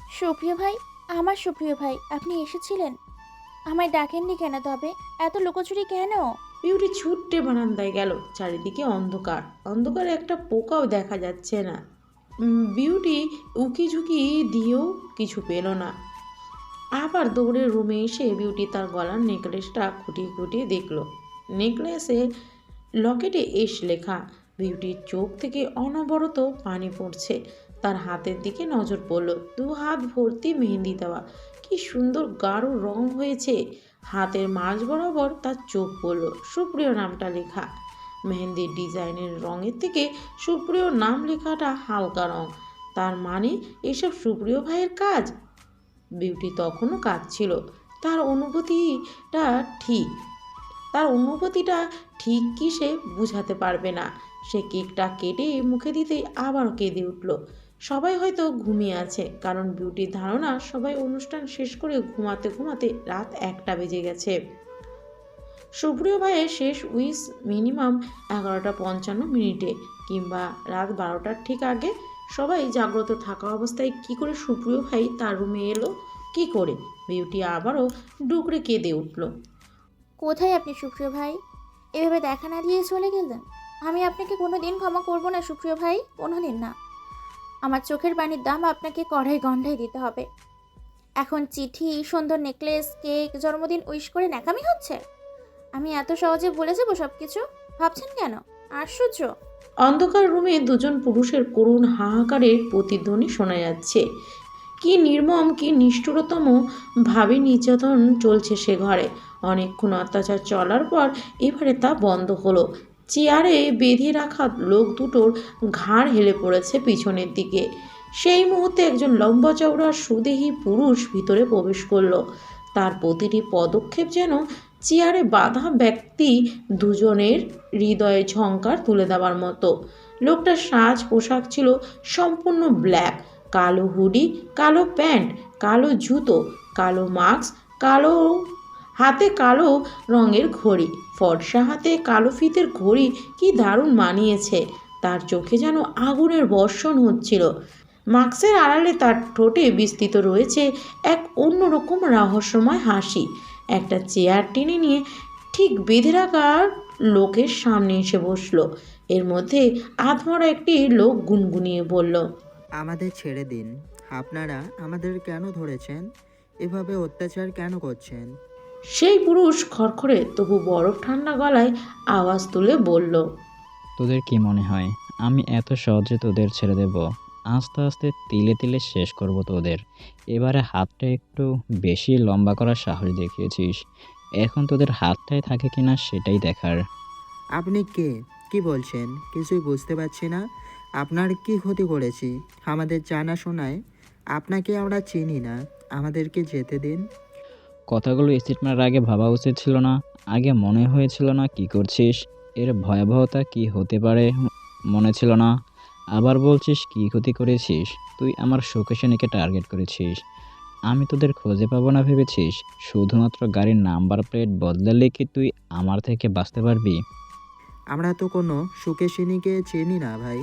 সুপ্রিয় ভাই আমার সুপ্রিয় ভাই আপনি এসেছিলেন? আমায় ডাকেননি কেন তবে? এত লুকোচুরি কেন? বিউটি ছুট্টে বারান্দায় গেল, চারিদিকে অন্ধকার। অন্ধকারে একটা পোকাও দেখা যাচ্ছে না। বিউটি উকি ঝুঁকি দিয়েও কিছু পেল না। আবার দৌড়ে রুমে এসে বিউটি তার গলার নেকলেসটা খুঁটিয়ে খুঁটিয়ে দেখল। নেকলেসে লকেটে এস লেখা, বিউটির চোখ থেকে অনবরত পানি পড়ছে। তার হাতের দিকে নজর পড়ল দু হাত ভর্তি মেহেন্দি দেওয়া। কি সুন্দর গাঢ় রং হয়েছে। হাতের মাঝ বরাবর তার চোখ পড়ল সুপ্রিয় নামটা লেখা। মেহেন্দির ডিজাইনের রঙের থেকে সুপ্রিয় নাম লেখাটা হালকা রং। তার মানে এসব সুপ্রিয় ভাইয়ের কাজ? বিউটি তখনও কাঁদছিল। তার অনুভূতিটা ঠিক। তার অনুভূতিটা ঠিক কি সে বুঝাতে পারবে না। সে কেকটা কেটে মুখে দিতেই আবারও কেঁদে উঠল। সবাই হয়তো ঘুমিয়ে আছে, কারণ বিউটির ধারণা সবাই অনুষ্ঠান শেষ করে ঘুমাতে ঘুমাতে রাত একটা বেজে গেছে। সুপ্রিয় ভাইয়ের শেষ উইস মিনিমাম এগারোটা পঞ্চান্ন মিনিটে, কিংবা রাত বারোটার ঠিক আগে সবাই জাগ্রত থাকা অবস্থায় কি করে সুপ্রিয় ভাই তার রুমে এলো, কি করে? বিউটি আবারও ডুকরে কেঁদে উঠল। কোথায় আপনি সুপ্রিয় ভাই? এভাবে দেখা না দিয়ে চলে গেলেন? আমি আপনাকে কোনো দিন ক্ষমা করব না সুপ্রিয় ভাই কোনো দিন না। আমার চোখের পানির দাম আপনাকে কড়াই গন্ডাই দিতে হবে। এখন চিঠি, সুন্দর নেকলেস, কেক, জন্মদিন উইশ করে ন্যাকামি হচ্ছে? আমি এত সহজে ভুলে যাব সব কিছু ভাবছেন কেন? আশ্চর্য অন্ধকার রুমে দুজন পুরুষের করুণ হাহাকারের প্রতিধ্বনি শোনা যাচ্ছে। কি নির্মম, কি নিষ্ঠুরতম ভাবে নির্যাতন চলছে সে ঘরে। অনেকক্ষণ অত্যাচার চলার পর এবারে তা বন্ধ হলো। চেয়ারে বেঁধে রাখা লোক দুটোর ঘাড় হেলে পড়েছে পিছনের দিকে। সেই মুহূর্তে একজন লম্বা চওড়া সুদেহী পুরুষ ভিতরে প্রবেশ করল। তার প্রতিটি পদক্ষেপ যেন চেয়ারে বাঁধা ব্যক্তি দুজনের হৃদয়ে ঝংকার তুলে দেওয়ার মতো। লোকটার সাজ পোশাক ছিল সম্পূর্ণ ব্ল্যাক। কালো হুডি, কালো প্যান্ট, কালো জুতো, কালো মাস্ক, কালো হাতে কালো রঙের ঘড়ি। ফর্সা হাতে কালো ফিতের ঘড়ি কি দারুণ মানিয়েছে। তার চোখে যেন আগুনের বর্ষণ হচ্ছিল। মাস্কের আড়ালে তার ঠোঁটে বিস্তৃত রয়েছে এক অন্যরকম রহস্যময় হাসি। একটা চেয়ার টেনে নিয়ে ঠিক বেঁধে রাখার লোকের সামনে এসে বসল। এর মধ্যে আধমরা একটি লোক গুনগুনিয়ে বলল, আমাদের ছেড়ে দিন। আপনারা আমাদের কেন ধরেছেন? এভাবে অত্যাচার কেন করছেন? সেই পুরুষ খড়খড়ে তবু বরফ ঠান্ডা গলায় আওয়াজ তুলে বলল তোদের কি মনে হয়? আমি এত সহজে তোদের ছেড়ে দেব। আস্তে আস্তে তিলে তিলে শেষ করব তোদের। এবারে হাতটা একটু বেশি লম্বা করার সাহস দেখিয়েছিস। এখন তোদের হাতটাই থাকে কিনা সেটাই দেখার। আপনি কে? কি বলছেন? কিছুই বুঝতে পারছি না। আপনার কি ক্ষতি করেছি? আমাদের জানাশোনায় আপনাকে আমরা চিনি না। আমাদেরকে যেতে দিন। কথাগুলো স্থির মারার আগে ভাবা উচিত ছিল না। আগে মনে হয়েছিল না কি করছিস? এর ভয়াবহতা কি হতে পারে? মনে ছিল না। আবার বলছিস কি ক্ষতি করেছিস? তুই আমার শোকেশনীকে টার্গেট করেছিস। আমি তোদের খুঁজে পাবো না ভেবেছিস? শুধুমাত্র গাড়ির নাম্বার প্লেট বদলালে কি তুই আমার থেকে বাঁচতে পারবি? আমরা তো কোনো সুকেশিনীকে চিনি না ভাই।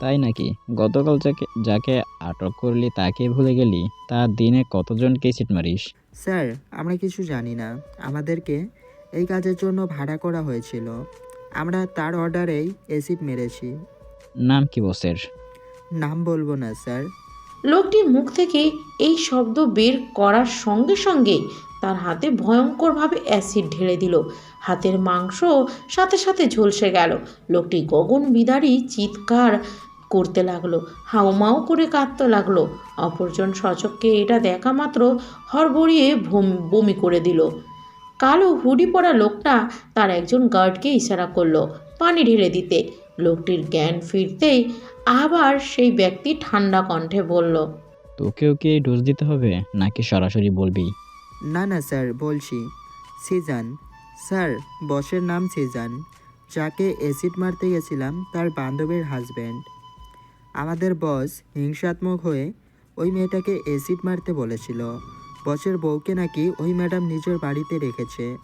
তাই নাকি? গতকাল যাকে যাকে আটক করলি তাকে ভুলে গেলি। তা দিনে কতজনকে সিট মারিস? স্যার আমরা কিছু জানি না। আমাদেরকে এই কাজের জন্য ভাড়া করা হয়েছিল। আমরা তার অর্ডারেই অ্যাসিড মেরেছি। নাম কি বসের? নাম বলব না স্যার। লোকটির মুখ থেকে এই শব্দ বের করার সঙ্গে সঙ্গে তার হাতে ভয়ঙ্করভাবে অ্যাসিড ঢেলে দিল। হাতের মাংস সাথে সাথে ঝলসে গেল। লোকটি গগন বিদারী চিৎকার করতে লাগল। হাউমাউ করে কাঁদতে লাগল। অপরজন সচককে এটা দেখা মাত্র হড়বড়িয়ে ভম- বমি করে দিল। কালো হুডি পরা লোকটা তার একজন গার্ডকে ইশারা করল পানি ঢেলে দিতে। লোকটির জ্ঞান ফিরতেই আবার সেই ব্যক্তি ঠান্ডা কণ্ঠে বলল তোকেও কি ডোজ দিতে হবে নাকি সরাসরি বলবি? না না স্যার বলছি। সিজান স্যার বসের নাম সিজান। যাকে অ্যাসিড মারতে গেছিলাম তার বান্ধবীর হাজব্যান্ড। আমাদের বস হিংসাত্মক হয়ে ওই মেয়েটাকে অ্যাসিড মারতে বলেছিল। বসের বউকে নাকি ওই ম্যাডাম নিজের বাড়িতে রেখেছে।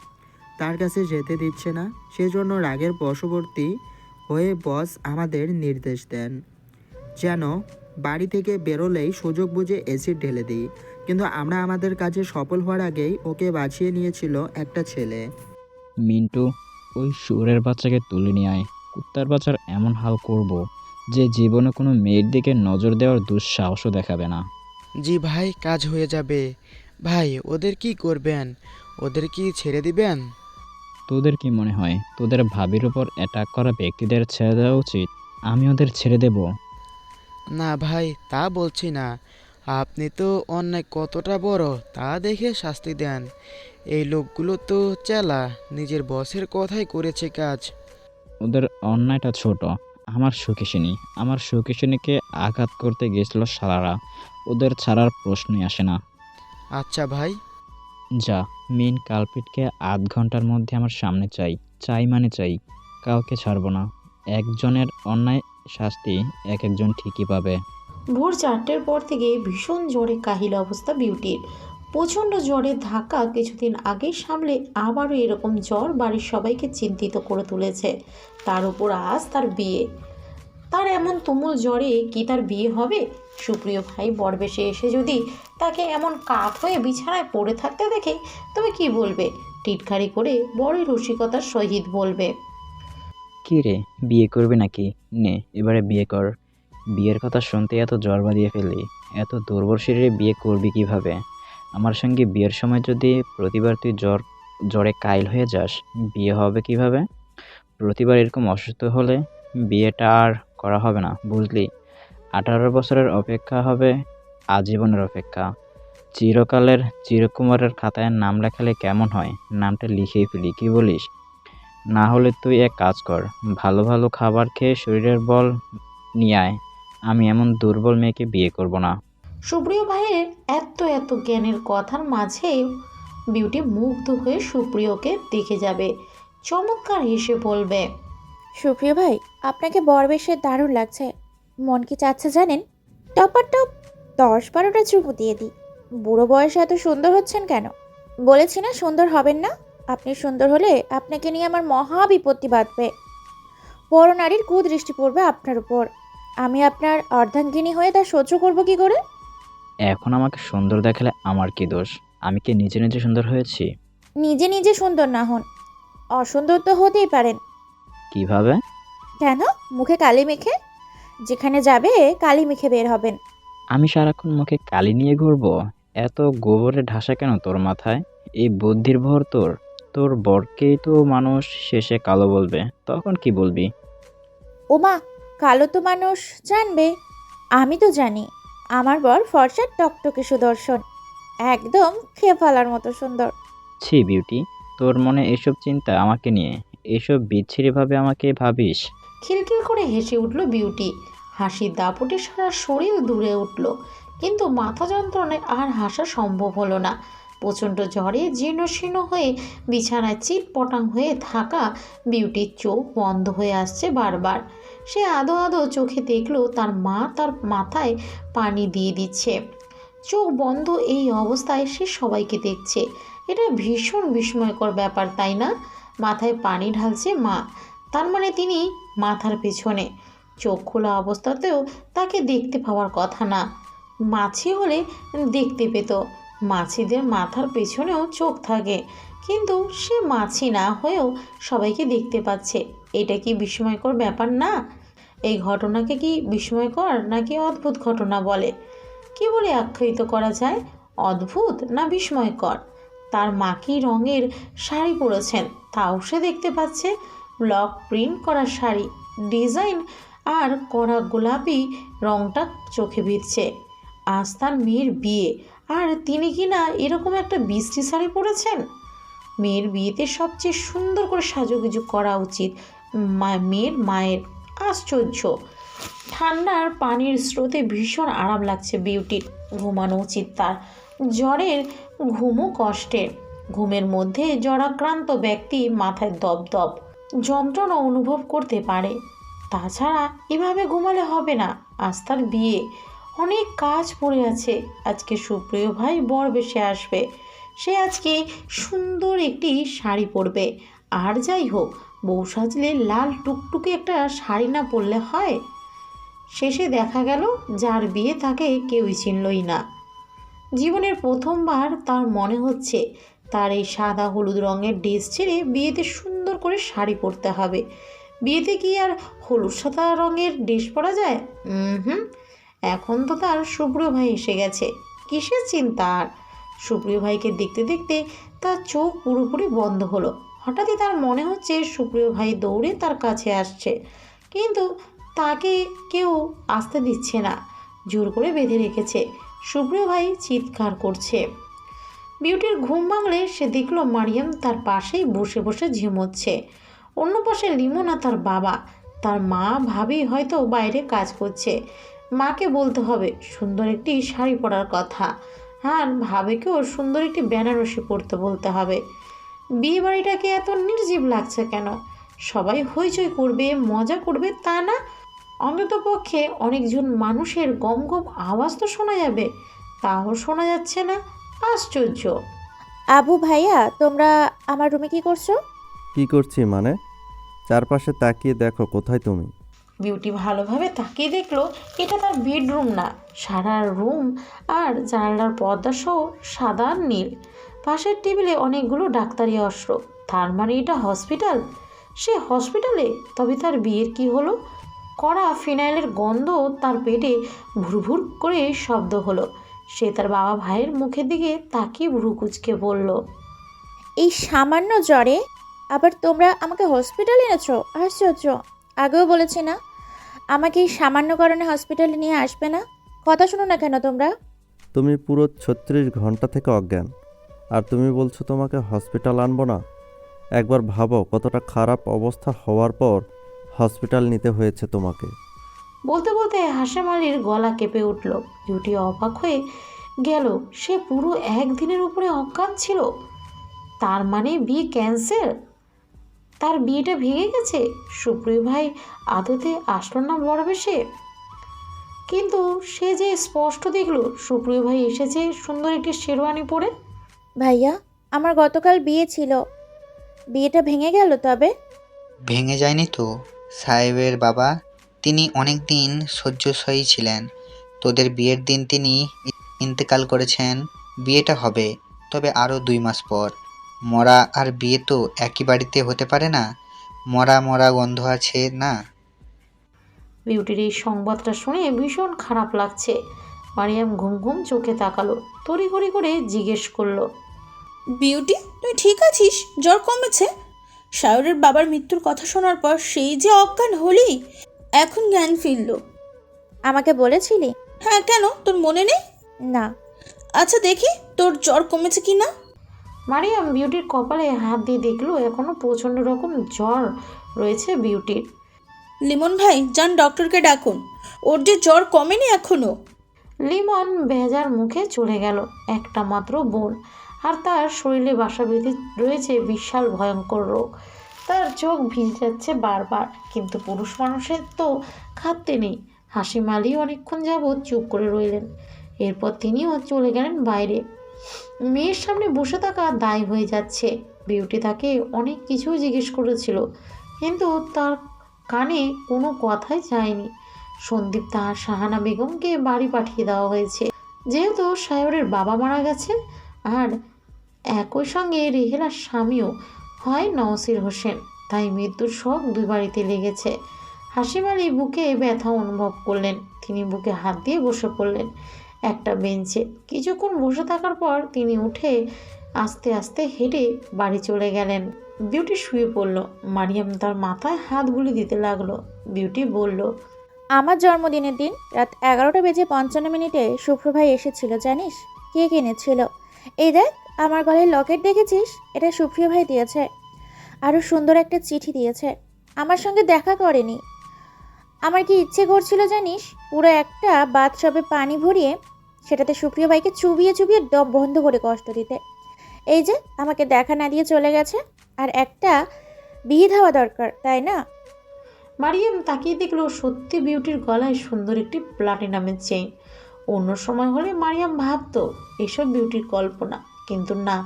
তার কাছে যেতে দিচ্ছে না, সেজন্য রাগের বশবর্তী হয়ে বস আমাদের নির্দেশ দেন। যেন বাড়ি থেকে বেরোলেই সুযোগ বুঝে অ্যাসিড ঢেলে দিই। কিন্তু আমরা আমাদের কাজে সফল হওয়ার আগেই ওকে বাঁচিয়ে নিয়েছিল একটা ছেলে। মিন্টু, ওই শুয়োরের বাচ্চাকে তুলে নিয়ে আয়। কুত্তার বাচ্চার এমন হাল করব। যে জীবনে কোনো মেয়ের দিকে নজর দেওয়ার দুঃসাহসও দেখাবে না। জি ভাই কাজ হয়ে যাবে। ভাই ওদের কি করবেন? ওদের কি ছেড়ে দিবেন? তোদের কি মনে হয়? তোদের ভাবির উপর অ্যাটাক করা ব্যক্তিদের ছেড়ে দেওয়া উচিত? আমি ওদের ছেড়ে দেব। না ভাই তা বলছি না। আপনি তো অন্যায় কতটা বড় তা দেখে শাস্তি দেন। এই লোকগুলো তো চেলা নিজের বসের কথাই করেছে কাজ। ওদের অন্যায়টা ছোট। আমার সুকেশিনী আমার সুকেশিনীকে আঘাত করতে গেছিল শালারা ওদের ছাড়ার প্রশ্নই আসে না। আচ্ছা ভাই। যা মেন কালপিটকে আধ ঘণ্টার মধ্যে আমার সামনে চাই। চাই মানে চাই। কাউকে ছাড়বো না। একজনের অন্যায় শাস্তি এক একজন ঠিকই পাবে। ভোর চারটের পর থেকে ভীষণ জোরে কাহিল অবস্থা বিউটির। প্রচণ্ড জ্বরের ধাক্কা কিছুদিন আগে সামলে আবারও এরকম জ্বর বাড়ির সবাইকে চিন্তিত করে তুলেছে। তার উপর আজ তার বিয়ে। তার এমন তুমুল জ্বরে কি তার বিয়ে হবে? সুপ্রিয় ভাই বরবেশে এসে যদি তাকে এমন কাত হয়ে বিছানায় পড়ে থাকতে দেখে তুমি কি বলবে? টিটকারি করে বড়ই রসিকতার সহিত বলবে। কি রে, বিয়ে করবি নাকি? নে, এবারে বিয়ে কর। বিয়ের কথা শুনতে এত জ্বর বাঁধিয়ে ফেললি। এত দুর্বল শরীরে বিয়ে করবি কীভাবে? আমার সঙ্গে বিয়ের সময় যদি প্রতিবার তুই জ্বর, জ্বরে কাইল হয়ে যাস, বিয়ে হবে কীভাবে? প্রতিবার এরকম অসুস্থ হলে বিয়েটা আর করা হবে না, বুঝলি? আঠারো বছরের অপেক্ষা হবে আজীবনের অপেক্ষা। চিরকালের চিরকুমারের খাতায় নাম লেখালে কেমন হয়? নামটা লিখেই ফেলি, কী বলিস? না হলে তুই এক কাজ কর, ভালো ভালো খাবার খেয়ে শরীরের বল নিয়ে আয়। আমি এমন দুর্বল মেয়েকে বিয়ে করব না। সুপ্রিয় ভাইয়ের এত এত জ্ঞানের কথার মাঝে বিউটি মুগ্ধ হয়ে সুপ্রিয়কে দেখে যাবে। চমৎকার হেসে বলবে, সুপ্রিয় ভাই, আপনাকে বরবেশে দারুণ লাগছে। মন কি চাচ্ছে জানেন? টপার টপ দশ বারোটা চুমু দিয়ে দিই। বুড়ো বয়সে এত সুন্দর হচ্ছেন কেন? বলেছি না সুন্দর হবেন না? আপনি সুন্দর হলে আপনাকে নিয়ে আমার মহা বিপত্তি বাঁধবে। বড় নারীর কুদৃষ্টি পড়বে আপনার উপর। আমি আপনার অর্ধাঙ্গিনী হয়ে তা সহ্য করব কি করে? এখন আমাকে সুন্দর দেখালে আমার কি দোষ? আমি কি নিজে নিজে সুন্দর হয়েছি? নিজে নিজে সুন্দর না হন। অসুন্দর তো হতেই পারেন। কীভাবে? কেন? মুখে কালি মেখে? যেখানে যাবে কালি মেখে বের হবেন। আমি সারাক্ষণ মুখে কালি নিয়ে ঘুরবো? এত গোবরে ঢাসা কেন তোর মাথায়? এই বুদ্ধির ভর তোর। তোর বরকেই তো মানুষ শেষে কালো বলবে। তখন কি বলবি? ওমা কালো তো মানুষ জানবে। আমি তো জানি। আমার বর ফর্সার টকটকে সুদর্শন। একদম খেয়ে ফেলার মতো সুন্দর। ছি বিউটি তোর মনে এসব চিন্তা আমাকে নিয়ে? এসব বিচ্ছিরিভাবে আমাকে ভাবিস? খিলখিল করে হেসে উঠল বিউটি। হাসির দাপটে সারা শরীর দূরে উঠল। কিন্তু মাথা যন্ত্রণায় আর হাসা সম্ভব হলো না। প্রচণ্ড জ্বরে জীর্ণ শীর্ণ হয়ে বিছানায় চিটপটাং হয়ে থাকা বিউটির চোখ বন্ধ হয়ে আসছে বারবার। সে আদো আদো চোখে দেখল তার মা তার মাথায় পানি দিয়ে দিচ্ছে। চোখ বন্ধ এই অবস্থায় সে সবাইকে দেখছে। এটা ভীষণ বিস্ময়কর ব্যাপার, তাই না? মাথায় পানি ঢালছে মা। তার মানে তিনি মাথার পেছনে। চোখ খোলা অবস্থাতেও তাকে দেখতে পাওয়ার কথা না। মাছি হলে দেখতে পেত। মাছিদের মাথার পেছনেও চোখ থাকে। কিন্তু সে মাছি না হয়েও সবাইকে দেখতে পাচ্ছে। এটা কি বিস্ময়কর ব্যাপার না? এই ঘটনাকে কি বিস্ময়কর নাকি অদ্ভুত ঘটনা বলে? কি বলে আখ্যায়িত করা যায়? অদ্ভুত না বিস্ময়কর? তার মা কি রঙের শাড়ি পরেছেন, তাও সে দেখতে পাচ্ছে ব্লক প্রিন্ট করা শাড়ি। ডিজাইন আর কড়া গোলাপি রংটা চোখে ভিড়ছে আজ তার মেয়ের বিয়ে। আর তিনি কি না এরকম একটা বৃষ্টি শাড়ি পরেছেন? মেয়ের বিয়েতে সবচেয়ে সুন্দর করে সাজুগুজু করা উচিত মেয়ের মায়ের। আশ্চর্য। ঠান্ডার পানির স্রোতে ভীষণ আরাম লাগছে বিউটির ঘুমানো উচিত তার। জ্বরের ঘুমও কষ্টের। ঘুমের মধ্যে জ্বরাক্রান্ত ব্যক্তি মাথায় দপদপ। যন্ত্রণা অনুভব করতে পারে। তাছাড়া এভাবে ঘুমালে হবে না, আজ তার বিয়ে। অনেক কাজ পড়ে আছে। আজকে সুপ্রিয় ভাই বর বেশে আসবে। সে আজকে সুন্দর একটি শাড়ি পরবে। আর যাই হোক বউ সাজলে লাল টুকটুকে একটা শাড়ি না পরলে হয়? শেষে দেখা গেল যার বিয়ে তাকে কেউই চিনলই না। জীবনের প্রথমবার তার মনে হচ্ছে তার এই সাদা হলুদ রঙের ড্রেস ছেড়ে বিয়েতে সুন্দর করে শাড়ি পরতে হবে। বিয়েতে কি আর হলুদ সাদা রঙের ড্রেস পরা যায়? হুম, এখন তো তার সুপ্রিয় ভাই এসে গেছে। কিসের চিন্তা আর? সুপ্রিয় ভাইকে দেখতে দেখতে তার চোখ পুরোপুরি বন্ধ হলো। হঠাৎই তার মনে হচ্ছে সুপ্রিয় ভাই দৌড়ে তার কাছে আসছে। কিন্তু তাকে কেউ আসতে দিচ্ছে না। জোর করে বেঁধে রেখেছে। সুপ্রিয় ভাই চিৎকার করছে। বিউটির ঘুম ভাঙলে সে দেখল মারিয়াম তার পাশেই বসে বসে ঝিমোচ্ছে। অন্য পাশে লিমোনা তার বাবা। তার মা ভাবি হয়তো বাইরে কাজ করছে। মাকে বলতে হবে, সুন্দর একটি শাড়ি পরার কথা। আর ভাবিকেও সুন্দর একটি বেনারসি পরতে বলতে হবে। বিয়ে বাড়িটাকে এত নির্জীব লাগছে কেন? সবাই হইচই করবে মজা করবে তা না? অন্তত পক্ষে অনেকজন মানুষের গম গম আওয়াজ তো শোনা যাবে। তাও শোনা যাচ্ছে না। আশ্চর্য। আবু ভাইয়া তোমরা আমার রুমে কি করছ? কি করছি মানে? চারপাশে তাকিয়ে দেখো কোথায় তুমি। বিউটি ভালোভাবে তাকিয়ে দেখল এটা তার বেডরুম না। সারা রুম আর জানালার পর্দা সহ সাদা নীল। পাশের টেবিলে অনেকগুলো ডাক্তারি অস্ত্র। তার মানে এটা হসপিটাল? সে হসপিটালে? তবে তার বিয়ের কি হলো? কড়া ফিনাইলের গন্ধ তার পেটে ভুরভুর করে শব্দ হলো। সে তার বাবা ভাইয়ের মুখের দিকে তাকিয়ে ভ্রু কুচকে বলল এই সামান্য জ্বরে আবার তোমরা আমাকে হসপিটালে এনেছো? আশ্চর্য আগেও বলেছি না আমাকে এই সামান্য কারণে হসপিটালে নিয়ে আসবে না? কথা শোনো না কেন তোমরা? তুমি পুরো ছত্রিশ ঘণ্টা থেকে অজ্ঞান। আর তুমি বলছো তোমাকে হসপিটাল আনব না। একবার ভাবো, কতটা খারাপ অবস্থা হওয়ার পর হসপিটাল নিতে হয়েছে তোমাকে। বলতে বলতে হাসেম আলীর গলা কেঁপে উঠল। বিউটি অবাক হয়ে গেল, সে পুরো একদিনের উপরে অজ্ঞান ছিল। তার মানে বিয়ে ক্যান্সেল তার বিয়েটা ভেঙে গেছে? সুপ্রিয় ভাই আদতে আসলো না বড় বেশে কিন্তু সে যে স্পষ্ট দেখল, সুপ্রিয় ভাই এসেছে সুন্দর একটি শেরওয়ানি পরে। ভাইয়া আমার গতকাল বিয়ে ছিল। বিয়েটা ভেঙে গেল তবে? ভেঙে যায়নি তো। সাহেবের বাবা তিনি অনেক দিন শয্যশয়ী ছিলেন। তোদের বিয়ের দিন তিনি ইন্তেকাল করেছেন বিয়েটা হবে তবে আরও দুই মাস পর। মরা আর বিয়ে তো একই বাড়িতে হতে পারে না। মরা মরা গন্ধ আছে না? বিউটির এই সংবাদটা শুনে ভীষণ খারাপ লাগছে। মারিয়াম ঘুম ঘুম চোখে তাকালো তড়িঘড়ি করে জিজ্ঞেস করল বিউটি তুই ঠিক আছিস? জ্বর কমেছে? সায়রের বাবার মৃত্যুর কথা শোনার পর সেই যে অজ্ঞান হলি এখন জ্ঞান ফিরল। আমাকে বলেছিলি? হ্যাঁ কেন? তোর মনে নেই? না। আচ্ছা দেখি তোর জ্বর কমেছে কি না মারিয়াম বিউটির কপালে হাত দিয়ে দেখল এখনও প্রচণ্ড রকম জ্বর রয়েছে বিউটির। লিমন ভাই যান ডক্টরকে ডাকুন। ওর যে জ্বর কমেনি এখনও। লিমন ভেজার মুখে চলে গেল, একটা মাত্র বোন। আর তার শরীরে বাসা বেঁধে রয়েছে বিশাল ভয়ঙ্কর রোগ। তার চোখ ভিজে যাচ্ছে বারবার, কিন্তু পুরুষ মানুষের তো খাটতে নেই। হাসি মালি অনেকক্ষণ যাবৎ চুপ করে রইলেন। এরপর তিনিও চলে গেলেন বাইরে। মেয়ের সামনে বসে থাকা দায় হয়ে যাচ্ছে। বিউটি তাকে অনেক কিছু জিজ্ঞেস করেছিল, কিন্তু তার কানে কোনো কথাই যায়নি। সন্দীপ তাহার সাহানা বেগমকে বাড়ি পাঠিয়ে দেওয়া হয়েছে। যেহেতু সায়রের বাবা মারা গেছে আর একই সঙ্গে রেহেলার স্বামীও হয় নওসির হোসেন, তাই মৃত্যুর শখ দুই বাড়িতে লেগেছে। হাসিম বুকে ব্যথা অনুভব করলেন, তিনি বুকে হাত দিয়ে বসে পড়লেন একটা বেঞ্চে। কিছুক্ষণ বসে থাকার পর তিনি উঠে আস্তে আস্তে হেঁটে বাড়ি চলে গেলেন। বিউটি শুয়ে পড়ল, মারিয়াম তার মাথায় হাত বুলি দিতে লাগল। বিউটি বলল আমার জন্মদিনের দিন রাত এগারোটা বেজে পঞ্চান্ন মিনিটে শুভ্রভাই এসেছিল, জানিস? কে কিনেছিল এই দেখ, আমার গলায় লকেট দেখেছিস? এটা সুপ্রিয় ভাই দিয়েছে। আরও সুন্দর একটা চিঠি দিয়েছে। আমার সঙ্গে দেখা করেনি। আমার কি ইচ্ছে করছিল, জানিস? পুরো একটা বাথটবে পানি ভরিয়ে সেটাতে সুপ্রিয় ভাইকে চুবিয়ে চুবিয়ে ডব বন্ধ করে কষ্ট দিতে। এই যে, আমাকে দেখা না দিয়ে চলে গেছে। আর একটা বিহিত হওয়া দরকার, তাই না? মারিয়াম তাকিয়ে দেখল সত্যি বিউটির গলায় সুন্দর একটি প্লাটিনামের চেইন। অন্য সময় হলে মারিয়াম ভাবতো এসব বিউটির কল্পনা। কিন্তু না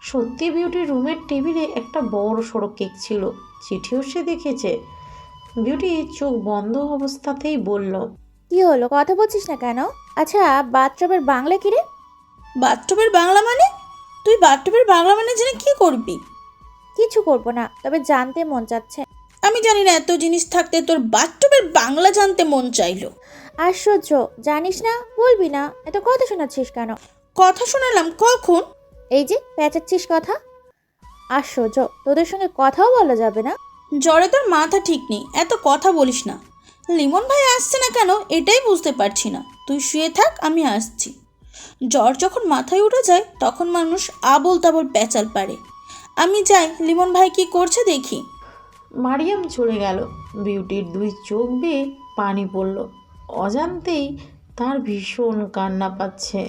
সত্যি বিউটির রুমের টেবিলে একটা বড় সড়ো কেক ছিল। চিঠিও সে দেখেছে। বিউটি চোখ বন্ধ অবস্থাতেই বলল কি হলো? কথা বলছিস না কেন? আচ্ছা বাথটবের বাংলা কি রে? বাথটবের বাংলা মানে? তুই বাথটবের বাংলা মানে জেনে কি করবি? কিছু করব না তবে জানতে মন চাচ্ছে। জানি না এত জিনিস থাকতে তোর বাথটবের বাংলা জানতে মন চাইলো। আশ্চর্য জানিস না বলবি না এত কথা শোনাচ্ছিস কেন? কথা শোনালাম কখন? এই যে পেঁচাচ্ছিস কথা? আশ্চর্য তোদের সঙ্গে কথাও বলা যাবে না। জ্বরে তোর মাথা ঠিক নেই এত কথা বলিস না। লিমন ভাই আসছে না কেন এটাই বুঝতে পারছি না। তুই শুয়ে থাক আমি আসছি। জ্বর যখন মাথায় উঠে যায় তখন মানুষ আবল তাবল প্যাচাল পারে। আমি যাই লিমন ভাই কি করছে দেখি। মারিয়াম চলে গেল। বিউটির দুই চোখ বেয়ে পানি পড়ল। অজান্তেই তার ভীষণ কান্না পাচ্ছে।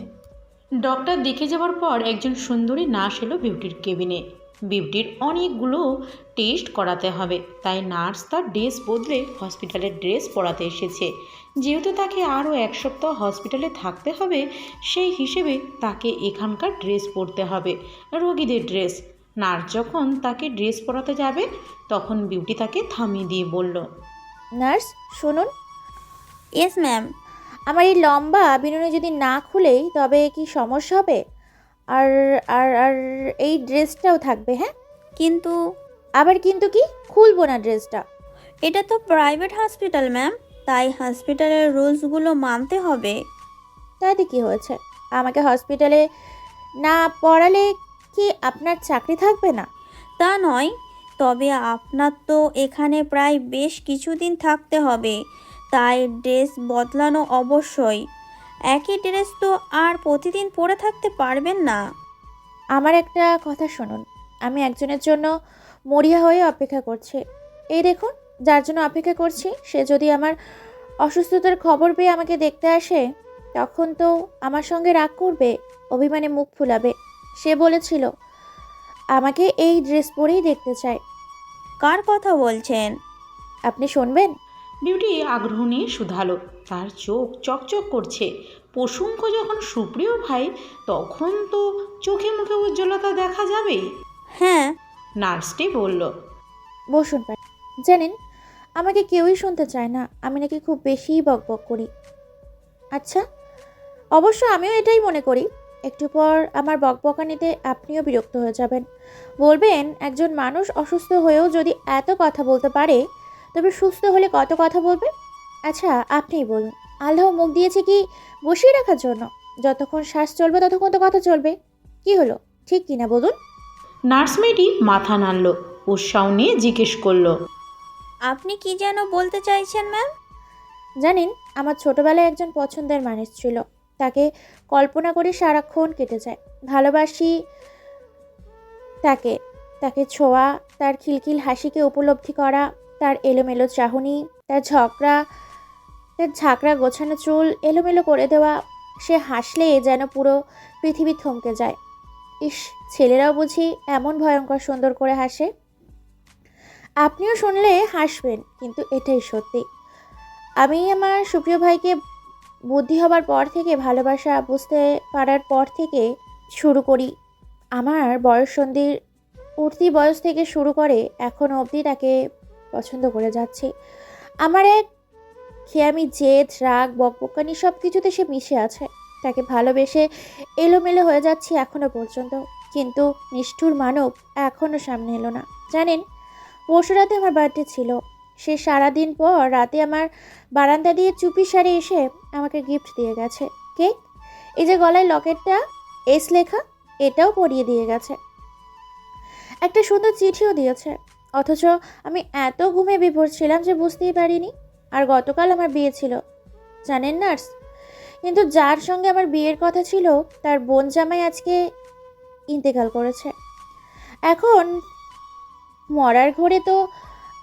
ডক্টর দেখে যাওয়ার পর একজন সুন্দরী নার্স এলো বিউটির কেবিনে। বিউটির অনেকগুলো টেস্ট করাতে হবে। তাই নার্স তার ড্রেস বদলে হসপিটালের ড্রেস পরাতে এসেছে। যেহেতু তাকে আরও এক সপ্তাহ হসপিটালে থাকতে হবে, সেই হিসেবে তাকে এখানকার ড্রেস পরতে হবে। রোগীদের ড্রেস নার্স যখন তাকে ড্রেস পরাতে যাবে তখন বিউটি তাকে থামিয়ে দিয়ে বলল নার্স শুনুন। ইয়েস ম্যাম আমার এই লম্বা বিনুনি যদি না খুলেই তবে কি সমস্যা হবে? আর আর আর এই ড্রেসটাও থাকবে হ্যাঁ? কিন্তু আবার কিন্তু কি? খুলবো না ড্রেসটা। এটা তো প্রাইভেট হসপিটাল ম্যাম। তাই হসপিটালের রুলসগুলো মানতে হবে। তাতে কি হয়েছে? আমাকে হসপিটালে না পড়ালে কি আপনার চাকরি থাকবে না? তা নয়, তবে আপনার তো এখানে প্রায় বেশ কিছুদিন থাকতে হবে। তাই ড্রেস বদলানো অবশ্যই। একই ড্রেস তো আর প্রতিদিন পরে থাকতে পারবেন না। আমার একটা কথা শুনুন, আমি একজনের জন্য মরিয়া হয়ে অপেক্ষা করছি। এই দেখুন, যার জন্য অপেক্ষা করছি, সে যদি আমার অসুস্থতার খবর পেয়ে আমাকে দেখতে আসে, তখন তো আমার সঙ্গে রাগ করবে, অভিমানে মুখ ফুলাবে। সে বলেছিল আমাকে এই ড্রেস পরেই দেখতে চাই। কার কথা বলছেন? আপনি শুনবেন? বিউটি আগ্রহ নিয়ে শুধালো। তার চোখ চকচক করছে। প্রসঙ্গ যখন সুপ্রিয় ভাই তখন তো চোখে মুখে উজ্জ্বলতা দেখা যাবে হ্যাঁ। নার্সটি বলল বসুন পাই জানেন আমাকে কেউই শুনতে চায় না। আমি নাকি খুব বেশিই বকবক করি। আচ্ছা অবশ্য আমিও এটাই মনে করি। একটু পর আমার বকবকানিতে আপনিও বিরক্ত হয়ে যাবেন। বলবেন একজন মানুষ অসুস্থ হয়েও যদি এত কথা বলতে পারে তবে সুস্থ হলে কত কথা বলবে? আচ্ছা আপনিই বলুন। আল্লাহ মুখ দিয়েছে কি বসিয়ে রাখার জন্য? যতক্ষণ শ্বাস চলবে ততক্ষণ তো কথা চলবে। কি হলো? ঠিক কিনা বলুন? নার্স মেয়েটি মাথা নাড়ল উৎসাহ নিয়ে জিজ্ঞেস করল। আপনি কি যেন বলতে চাইছেন ম্যাম? জানেন আমার ছোটবেলায় একজন পছন্দের মানুষ ছিল। তাকে কল্পনা করে সারাক্ষণ কেটে যায়। ভালোবাসি তাকে তাকে ছোঁয়া, তার খিলখিল হাসিকে উপলব্ধি করা, তার এলোমেলো চাহনি, তার ঝগড়া, তার ঝাঁকড়া গোছানো চুল এলোমেলো করে দেওয়া, সে হাসলে যেন পুরো পৃথিবী থমকে যায়। ইস, ছেলেরাও বুঝি এমন ভয়ঙ্কর সুন্দর করে হাসে। আপনিও শুনলে হাসবেন, কিন্তু এটাই সত্যি। আমি আমার সুপ্রিয় ভাইকে বুদ্ধি হবার পর থেকে, ভালোবাসা বুঝতে পারার পর থেকে শুরু করি। আমার বয়ঃসন্ধির উঠতি বয়স থেকে শুরু করে এখনও অবধি তাকে পছন্দ করে যাচ্ছি। আমার এক খেয়ামি জেদ, রাগ, বকবকানি সব কিছুতে সে মিশে আছে। তাকে ভালোবেসে এলোমেলো হয়ে যাচ্ছি এখনও পর্যন্ত। কিন্তু নিষ্ঠুর মানব এখনও সামনে এলো না। জানেন পরশু রাতে আমার বার্থডে ছিল। সে সারাদিন পর রাতে আমার বারান্দা দিয়ে চুপি সারে এসে আমাকে গিফট দিয়ে গেছে। কেক এই যে গলায় লকেটটা, এস লেখা, এটাও পরিয়ে দিয়ে গেছে। একটা সুন্দর চিঠিও দিয়েছে। অথচ আমি এত ঘুমে বিভোর ছিলাম যে বুঝতেই পারিনি। আর গতকাল আমার বিয়ে ছিল। জানেন নার্স? কিন্তু যার সঙ্গে আমার বিয়ের কথা ছিল, তার বোন জামাই আজকে ইন্তেকাল করেছে। এখন মরার ঘরে তো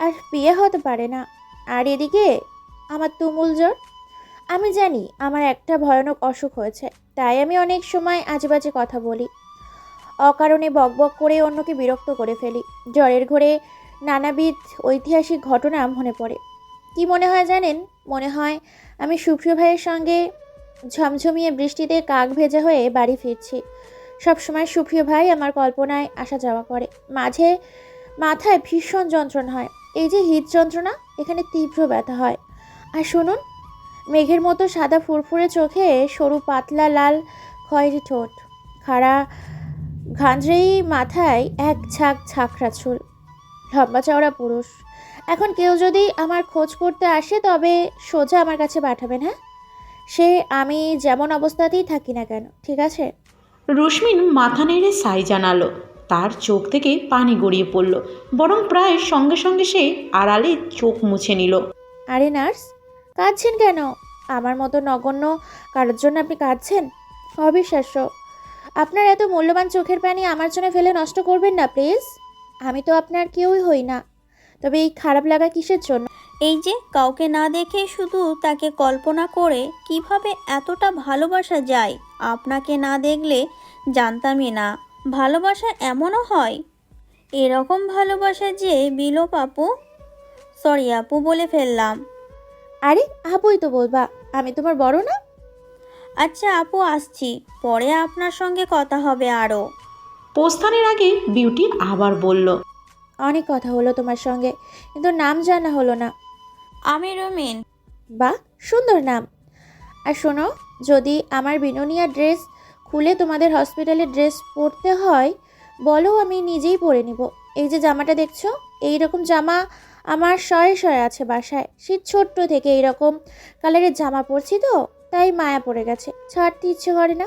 আর বিয়ে হতে পারে না। আর এদিকে আমার তুমুল জ্বর। আমি জানি আমার একটা ভয়ানক অসুখ হয়েছে, তাই আমি অনেক সময় আজেবাজে কথা বলি। অকারণে বকবক করে অন্যকে বিরক্ত করে ফেলি। জ্বরের ঘোরে নানাবিধ ঐতিহাসিক ঘটনা মনে পড়ে। কি মনে হয় জানেন? মনে হয় আমি সুপ্রিয় ভাইয়ের সঙ্গে ঝমঝমিয়ে বৃষ্টিতে কাক ভেজা হয়ে বাড়ি ফিরছি। সবসময় সুপ্রিয় ভাই আমার কল্পনায় আসা যাওয়া করে। মাঝে মাথায় ভীষণ যন্ত্রণা হয়। এই যে হৃদ যন্ত্রণা, এখানে তীব্র ব্যথা হয়। আর শুনুন, মেঘের মতো সাদা ফুরফুরে চোখে সরু পাতলা লাল খয়েরি ঠোঁট, খাড়া ঘাঁঝরেই মাথায় এক ঝাঁক ঝাঁকড়া চুল। লম্বা চওড়া পুরুষ। এখন কেউ যদি আমার খোঁজ করতে আসে, তবে সোজা আমার কাছে পাঠাবেন হ্যাঁ? সে আমি যেমন অবস্থাতেই থাকি না কেন, ঠিক আছে? রশ্মিন মাথা নেড়ে সাই জানালো। তার চোখ থেকে পানি গড়িয়ে পড়ল। বরং প্রায় সঙ্গে সঙ্গে সে আড়ালে চোখ মুছে নিল। আরে নার্স কাঁদছেন কেন? আমার মতো নগণ্য কারোর জন্য আপনি কাঁদছেন? অবিশ্বাস্য। আপনার এত মূল্যবান চোখের পানি আমার জন্য ফেলে নষ্ট করবেন না প্লিজ। আমি তো আপনার কেউই হই না। তবে এই খারাপ লাগা কিসের জন্য? এই যে কাউকে না দেখে শুধু তাকে কল্পনা করে কীভাবে এতটা ভালোবাসা যায় আপনাকে না দেখলে জানতামই না। ভালোবাসা এমনও হয়? এরকম ভালোবাসা যে বিলোপ আপু সরি আপু বলে ফেললাম। আরে আপুই তো বলবা আমি তোমার বড় না? আচ্ছা আপু আসছি। পরে আপনার সঙ্গে কথা হবে আরও প্রস্থানের আগে বিউটি আবার বলল অনেক কথা হলো তোমার সঙ্গে কিন্তু নাম জানা হলো না। আমি রুমিন বাহ সুন্দর নাম। আর শোনো যদি আমার বিনোনিয়া ড্রেস খুলে তোমাদের হসপিটালে ড্রেস পরতে হয়, বলো আমি নিজেই পরে নিব। এই যে জামাটা দেখছ এই রকম জামা আমার শয়ে শয়ে আছে বাসায়। সে ছোট্ট থেকে এইরকম কালারের জামা পরছি তো, তাই মায়া পড়ে গেছে। ছাড়তে ইচ্ছে করে না।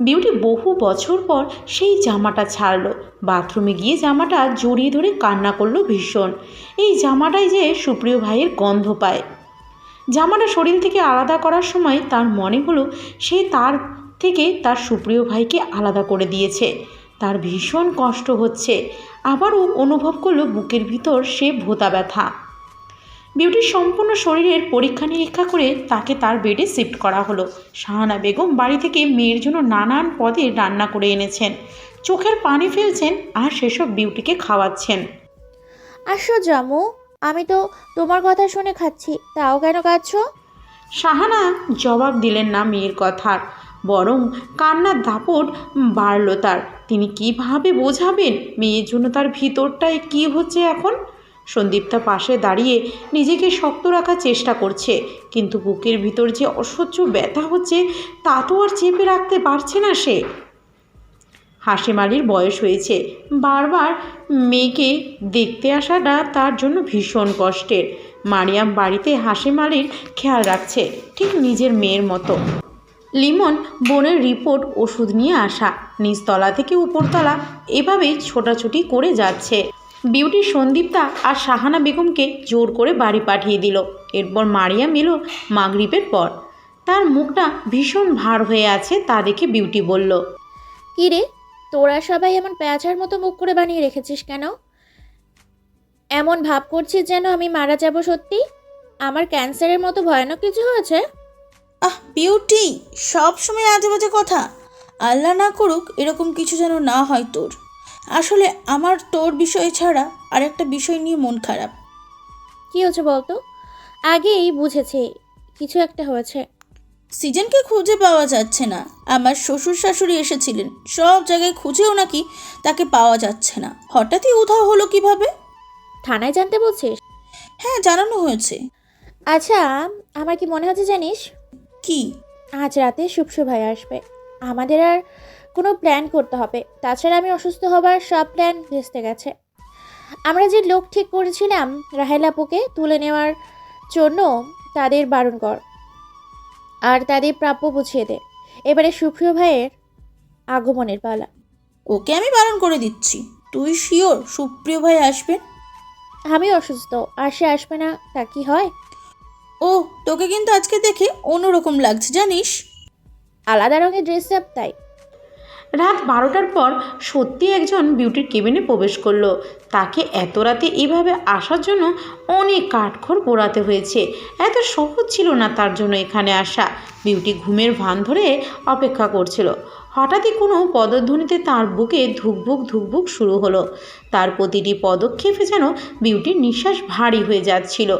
বিউটি বহু বছর পর সেই জামাটা ছাড়লো। বাথরুমে গিয়ে জামাটা জড়িয়ে ধরে কান্না করল ভীষণ। এই জামাটাই যে সুপ্রিয় ভাইয়ের গন্ধ পায়। জামাটা শরীর থেকে আলাদা করার সময় তার মনে হলো সে তার থেকে তার সুপ্রিয় ভাইকে আলাদা করে দিয়েছে। তার ভীষণ কষ্ট হচ্ছে। আবারও অনুভব করল বুকের ভিতর সে ভোতা ব্যথা। বিউটির সম্পূর্ণ শরীরের পরীক্ষা নিরীক্ষা করে তাকে তার বেডে শিফট করা হলো। শাহানা বেগম বাড়ি থেকে মেয়ের জন্য নানান পদে রান্না করে এনেছেন। চোখের পানি ফেলছেন আর সেসব বিউটিকে খাওয়াচ্ছেন। আসো জামু আমি তো তোমার কথা শুনে খাচ্ছি। তাও কেন কাঁদছো? শাহানা জবাব দিলেন না মেয়ের কথার। বরং কান্নার দাপট বাড়ল তার। তিনি কীভাবে বোঝাবেন মেয়ের জন্য তার ভিতরটায় কি হচ্ছে এখন? সন্দীপ্তা পাশে দাঁড়িয়ে নিজেকে শক্ত রাখার চেষ্টা করছে, কিন্তু বুকের ভিতর যে অসহ্য ব্যথা হচ্ছে তা তো আর চেপে রাখতে পারছে না সে। হাসিম আলীর বয়স হয়েছে। বারবার মেয়েকে দেখতে আসাটা তার জন্য ভীষণ কষ্টের। মারিয়াম বাড়িতে হাসিম আলীর খেয়াল রাখছে, ঠিক নিজের মেয়ের মতো। লিমন বোনের রিপোর্ট ওষুধ নিয়ে আসা। নিচতলা থেকে উপরতলা এভাবেই ছোটাছুটি করে যাচ্ছে। বিউটি সন্দীপ্তা আর শাহানা বেগমকে জোর করে বাড়ি পাঠিয়ে দিল। এরপর মারিয়া এলো মাগরিবের পর। তার মুখটা ভীষণ ভার হয়ে আছে তা দেখে বিউটি বলল, কি রে? তোরা সবাই এমন পেঁচার মতো মুখ করে বানিয়ে রেখেছিস কেন? এমন ভাব করছিস যেন আমি মারা যাব সত্যি? আমার ক্যান্সারের মতো ভয়ানক কিছু হয়েছে? আহ বিউটি সব সময় আজে বাজে কথা। আল্লাহ না করুক এরকম কিছু যেন না হয় তোর। আসলে আমার তোর বিষয় ছাড়া আর একটা বিষয় নিয়ে মন খারাপ। কি হয়েছে বলতো? আগেই বুঝেছে কিছু একটা হয়েছে। সিজনকে খুঁজে পাওয়া যাচ্ছে না। আমার শ্বশুর শাশুড়ি এসেছিলেন। সব জায়গায় খুঁজেও নাকি তাকে পাওয়া যাচ্ছে না। হঠাৎই উধাও হলো কীভাবে? থানায় জানতে বলছিস? হ্যাঁ জানানো হয়েছে। আচ্ছা আমার কি মনে হচ্ছে জানিস? কি? আজ রাতে শুভ্র ভাই আসবে। আমাদের আর কোনো প্ল্যান করতে হবে। তাছাড়া আমি অসুস্থ হবার সব প্ল্যান ভেস্তে গেছে। আমরা যে লোক ঠিক করেছিলাম রাহেল আপুকে তুলে নেওয়ার জন্য তাদের বারণ কর। আর তাদের প্রাপ্য বুঝিয়ে দে। এবারে সুপ্রিয় ভাইয়ের আগমনের পালা। ওকে আমি বারণ করে দিচ্ছি। তুই শিওর সুপ্রিয় ভাই আসবেন? আমি অসুস্থ। আর সে আসবে না তা কি হয়? ও তোকে কিন্তু আজকে দেখে অন্যরকম লাগছে জানিস? আলাদা রঙের ড্রেস আপ তাই। রাত বারোটার পর সত্যি একজন বিউটির কেবিনে প্রবেশ করল। তাকে এত রাতে এভাবে আসার জন্য অনেক কাঠখড় পোড়াতে হয়েছে। এত সহজ ছিল না তার জন্য এখানে আসা। বিউটি ঘুমের ভান ধরে অপেক্ষা করছিল। হঠাৎই কোনো পদধ্বনিতে তার বুকে ধুকবুক ধুকবুক শুরু হলো। তার প্রতিটি পদক্ষেপে যেন বিউটির নিঃশ্বাস ভারী হয়ে যাচ্ছিল।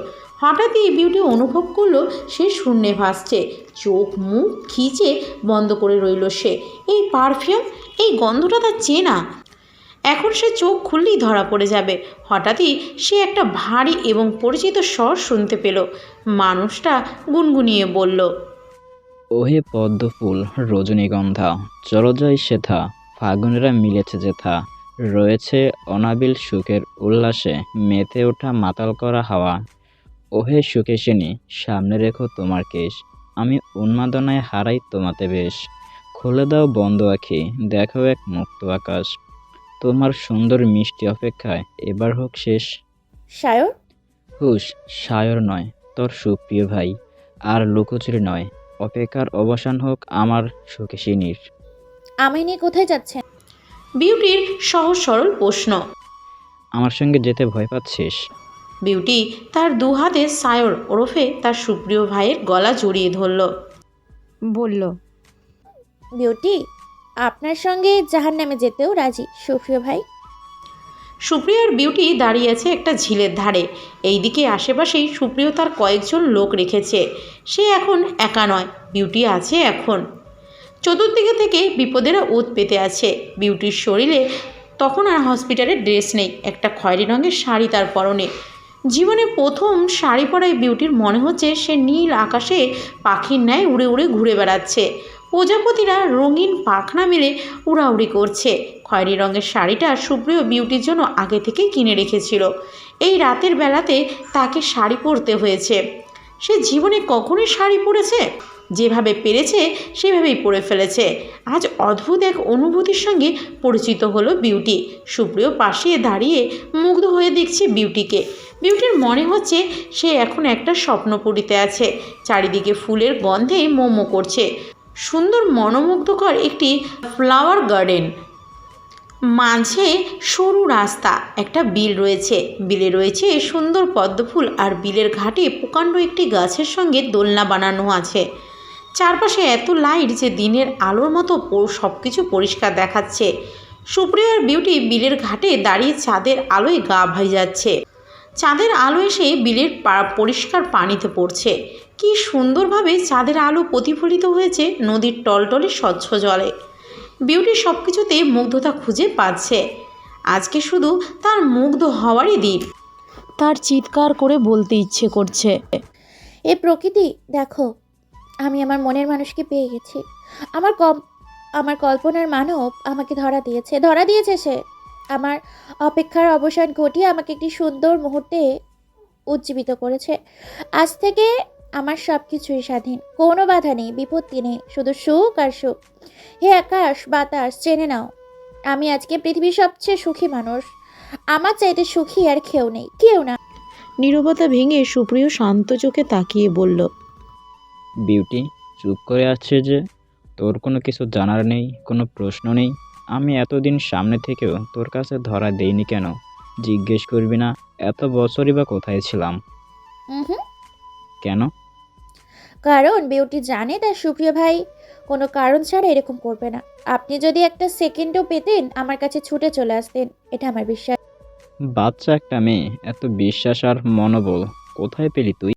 হঠাৎই বিউটি অনুভব করল সে শূন্যে ভাসছে। চোখ, মুখ, খিচে বন্ধ করে রইল সে। এই পারফিউম, এই গন্ধটা তার চেনা। এখন সে চোখ খুললেই ধরা পড়ে যাবে। হঠাৎই সে একটা ভারী এবং পরিচিত স্বর শুনতে পেল। মানুষটা গুনগুনিয়ে বলল, ওহে পদ্ম ফুল রজনীগন্ধা চরজয় শেথা ফাগুনেরা মিলেছে যেথা। রয়েছে অনাবিল সুখের উল্লাসে মেতে ওঠা মাতাল করা হাওয়া। ওহে সুকেশিনী সামনে রেখো তোমার কেশ। আমি উন্মাদনায় হারাই তোমাতে বেশ। খুলে দাও বন্ধ আখি দেখো এক মুক্ত আকাশ। তোমার সুন্দর মিষ্টি অপেক্ষায় এবার হোক শেষ। সায়র? হুশ সায়র নয় তোর সুপ্রিয় ভাই। আর লুকোচুরি নয় অপেক্ষার অবসান হোক আমার সুকেশিনীর আমায় নিয়ে কোথায় যাচ্ছেন? বিউটির সহজ সরল প্রশ্ন। আমার সঙ্গে যেতে ভয় পাচ্ছিস? বিউটি তার দু হাতে সায়র ওরফে তার সুপ্রিয় ভাইয়ের গলা জড়িয়ে ধরল। বলল বিউটি আপনার সঙ্গে জাহান নামে যেতেও রাজি সুপ্রিয় ভাই? সুপ্রিয়ার বিউটি দাঁড়িয়ে আছে একটা ঝিলের ধারে। এইদিকে আশেপাশেই সুপ্রিয় তার কয়েকজন লোক রেখেছে। সে এখন একা নয় বিউটি আছে এখন। চতুর্দিকে থেকে বিপদেরা ওত পেতে আছে। বিউটির শরীরে তখন আর হসপিটালের ড্রেস নেই একটা খয়েরি রঙের শাড়ি তার পরনে। জীবনে প্রথম শাড়ি পরায় বিউটির মনে হচ্ছে সে নীল আকাশে পাখির ন্যায় উড়ে উড়ে ঘুরে বেড়াচ্ছে। প্রজাপতিরা রঙিন পাখনা মেলে উড়াউড়ি করছে। খয়েরি রঙের শাড়িটা সুপ্রিয় বিউটির জন্য আগে থেকে কিনে রেখেছিল। এই রাতের বেলাতে তাকে শাড়ি পরতে হয়েছে। সে জীবনে কখনই শাড়ি পরেছে? যেভাবে পেরেছে, সেভাবেই পরে ফেলেছে। আজ অদ্ভুত এক অনুভূতির সঙ্গে পরিচিত হলো বিউটি সুপ্রিয় পাশে দাঁড়িয়ে মুগ্ধ হয়ে দেখছে বিউটিকে বিউটির মনে হচ্ছে সে এখন একটা স্বপ্নপুরীতে আছে। চারিদিকে ফুলের গন্ধে মোমো করছে। সুন্দর মনোমুগ্ধকর একটি ফ্লাওয়ার গার্ডেন মাঝে সরু রাস্তা, একটা বিল রয়েছে। বিলে রয়েছে সুন্দর পদ্মফুল আর বিলের ঘাটে প্রকাণ্ড একটি গাছের সঙ্গে দোলনা বানানো আছে। চারপাশে এত লাইট যে দিনের আলোর মতো সব কিছু পরিষ্কার দেখাচ্ছে। সুপ্রিয় আর বিউটি বিলের ঘাটে দাঁড়িয়ে চাঁদের আলোয় গা ভাই যাচ্ছে। চাঁদের আলো এসে বিলের পরিষ্কার পানিতে পড়ছে। কি সুন্দরভাবে চাঁদের আলো প্রতিফলিত হয়েছে নদীর টলটলে স্বচ্ছ জলে। বিউটি সব কিছুতে মুগ্ধতা খুঁজে পাচ্ছে। আজকে শুধু তার মুগ্ধ হওয়ারই দিন। তার চিৎকার করে বলতে ইচ্ছে করছে। এ প্রকৃতি, দেখো, আমি আমার মনের মানুষকে পেয়ে গেছি। আমার কম আমার কল্পনার মানব আমাকে ধরা দিয়েছে। ধরা দিয়েছে সে। আমার অপেক্ষার অবসান ঘটিয়ে আমাকে একটি সুন্দর মুহূর্তে উজ্জীবিত করেছে। আজ থেকে আমার সব কিছুই স্বাধীন। কোনো বাধা নেই বিপত্তি নেই শুধু সুখ আর সুখ। হে আকাশ বাতাস চেনে নাও আমি আজকে পৃথিবীর সবচেয়ে সুখী মানুষ। আমার চাইতে সুখী আর কেউ নেই কেউ না। নীরবতা ভেঙে সুপ্রিয় শান্ত চোখে তাকিয়ে বলল বিউটি চুপ করে আসছে যে? তোর কোনো কিছু জানার নেই কোনো প্রশ্ন নেই। আমি এতদিন সামনে থেকেও তোর কাছে ধরা দেইনি কেন? জিজ্ঞেস করবি না এত বছরই বা কোথায় ছিলাম। হুম। কেন? কারণ বিউটি জানে তার সুপ্রিয় ভাই কোনো কারণ ছাড়া এরকম করবে না। আপনি যদি একটা সেকেন্ডও পেতেন আমার কাছে ছুটে চলে আসতেন এটা আমার বিশ্বাস। বাচ্চা একটা মেয়ে এত বিশ্বাস আর মনোবল কোথায় পেলি তুই?